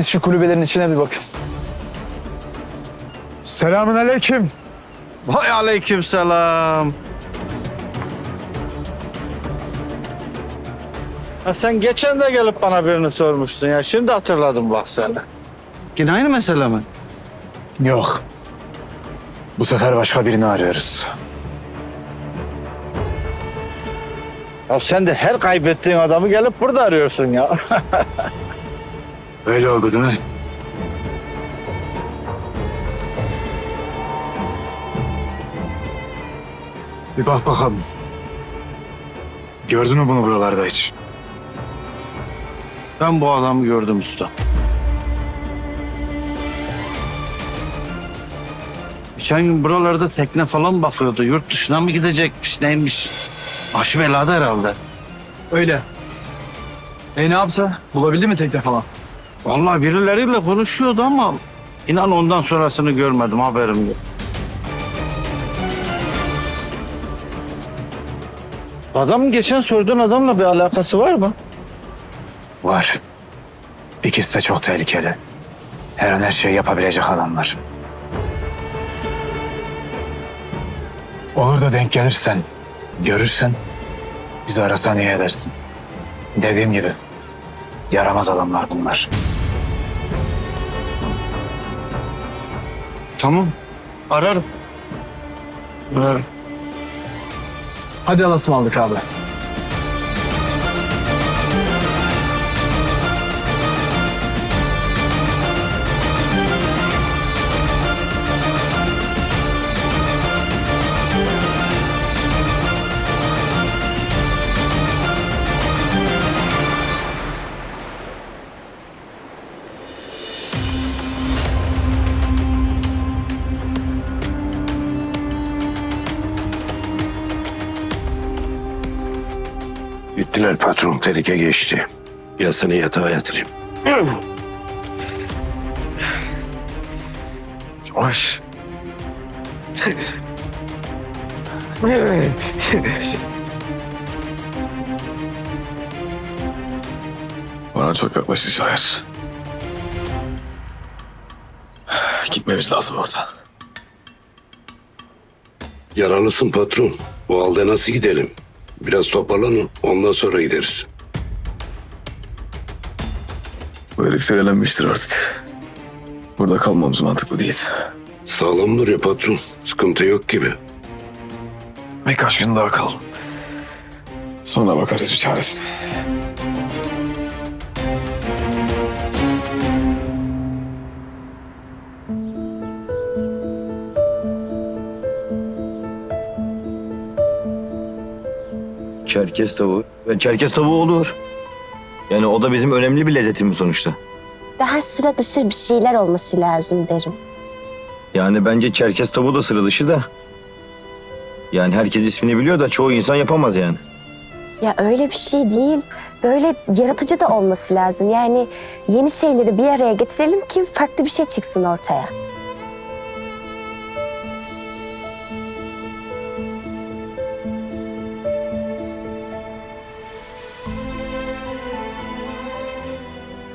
Siz şu kulübelerin içine bir bakın. Selamun aleyküm. Vay aleykümselam. Ha sen geçen de gelip bana birini sormuştun ya. Şimdi hatırladım bak seni. Yine aynı mesele mi? Yok. Bu sefer başka birini arıyoruz. Ya sen de her kaybettiğin adamı gelip burada arıyorsun ya. Öyle oldu değil mi? Bir bak bakalım. Gördün mü bunu buralarda hiç? ben bu adamı gördüm usta. Geçen gün buralarda tekne falan bakıyordu. Yurt dışına mı gidecekmiş neymiş? Başı belada herhalde. Öyle. E ne yaptı? Bulabildi mi tekne falan? Vallahi birileriyle konuşuyordu ama inan ondan sonrasını görmedim haberim yok. Adam geçen sorduğun adamla bir alakası var mı? Var. İkisi de çok tehlikeli. Her an her şeyi yapabilecek adamlar. Olur da denk gelirsen, görürsen bizi arasan iyi edersin. Dediğim gibi yaramaz adamlar bunlar. Tamam. Ararım. Ararım. Hadi alasım aldık abi. Gittiler patron tehlike geçti. Ya seni yatağa yatırayım. Hoş. Bana çok yaklaştı şair. Gitmemiz lazım oradan. Yaralısın patron. Bu halde nasıl gidelim? Biraz toparlanın ondan sonra gideriz. Bu herif frenlenmiştir artık. Burada kalmamız mantıklı değil. Sağlam duruyor patron. Sıkıntı yok gibi. Birkaç gün daha kalın. Sonra bakarız bir çaresine. Çerkez tavuğu. E, Çerkez tavuğu olur. Yani o da bizim önemli bir lezzetimiz sonuçta. Daha sıra dışı bir şeyler olması lazım derim. Yani bence Çerkez tavuğu da sıra dışı da. Yani herkes ismini biliyor da çoğu insan yapamaz yani. Ya öyle bir şey değil. Böyle yaratıcı da olması lazım. Yani yeni şeyleri bir araya getirelim ki farklı bir şey çıksın ortaya.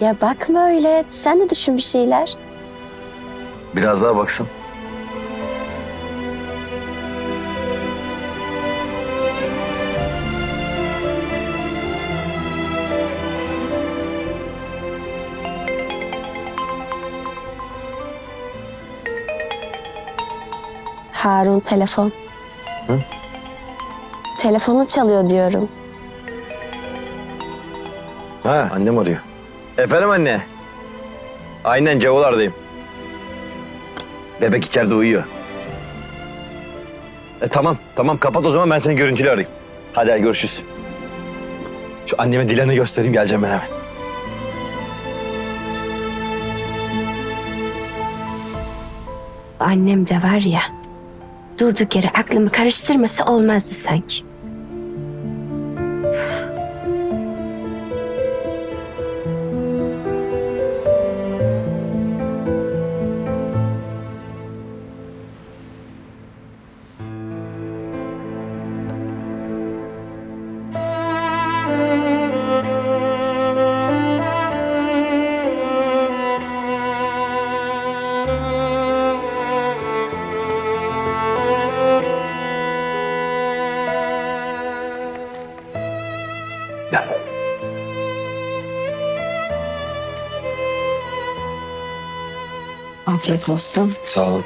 Ya bakma öyle. Sen de düşün bir şeyler. Biraz daha baksın. Harun telefon. Telefonu çalıyor diyorum. Ha annem arıyor. Efendim anne. Aynen Cevolar'dayım. Bebek içeride uyuyor. E tamam tamam kapat o zaman ben seni görüntülü arayayım. Hadi hadi görüşürüz. Şu anneme Dilan'ı göstereyim geleceğim ben hemen. Annem de var ya. Durduk yere aklımı karıştırması olmazdı sanki. Afiyet olsun. Sağ olun.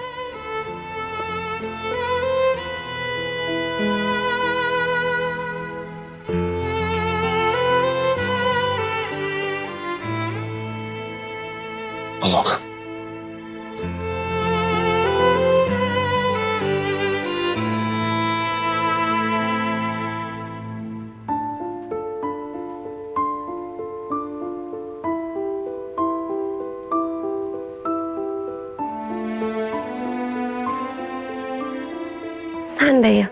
Al Sen de ye.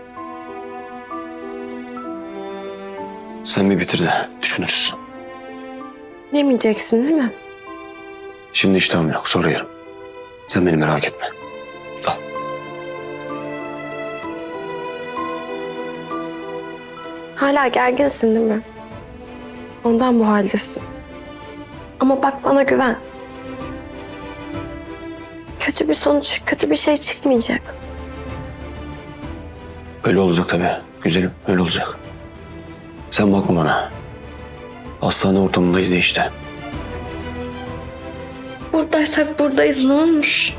Sen bir bitir de düşünürüz. Yemeyeceksin değil mi? Şimdi iştahım yok. Sonra yerim. Sen beni merak etme. Al. Hala gerginsin değil mi? Ondan bu haldesin. Ama bak bana güven. Kötü bir sonuç, kötü bir şey çıkmayacak. Öyle olacak tabii. Güzelim öyle olacak. Sen bakma bana. Hastane ortamındayız ya işte. Buradaysak buradayız ne olmuş?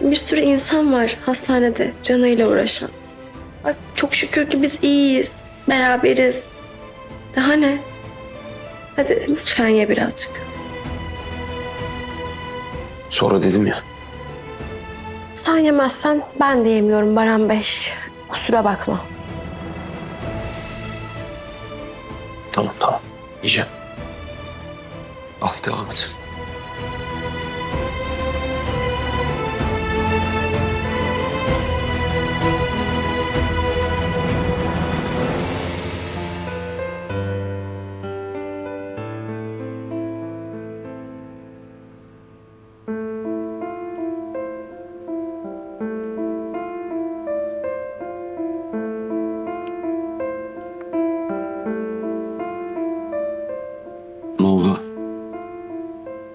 Bir sürü insan var hastanede canıyla uğraşan. Bak çok şükür ki biz iyiyiz, beraberiz. Daha ne? Hadi lütfen ye birazcık. Sonra dedim ya. Sen yemezsen ben de yemiyorum Baran Bey. Kusura bakma. Tamam tamam. Yiyeceğim. Al devam et.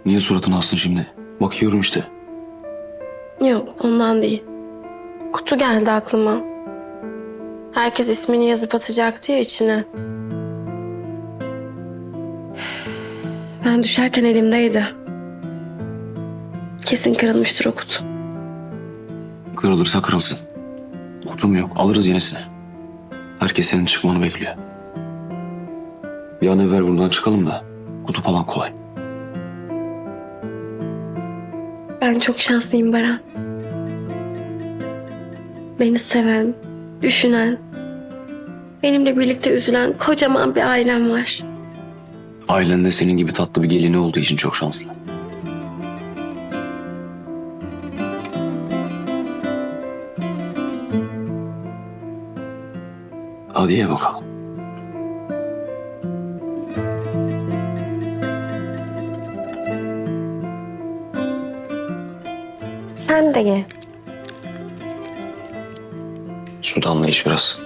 Niye suratını astın şimdi? Bakıyorum işte. Yok ondan değil. Kutu geldi aklıma. Herkes ismini yazıp atacaktı ya içine. Ben düşerken elimdeydi. Kesin kırılmıştır o kutu. Kırılırsa kırılsın. Kutum yok. Alırız yenisini. Herkes senin çıkmanı bekliyor. Bir an evvel buradan çıkalım da kutu falan kolay. Ben çok şanslıyım Baran. Beni seven, düşünen, benimle birlikte üzülen kocaman bir ailem var. Ailende senin gibi tatlı bir gelini olduğu için çok şanslı. Hadi ye bakalım. Sen de ye. Sudanla iç biraz.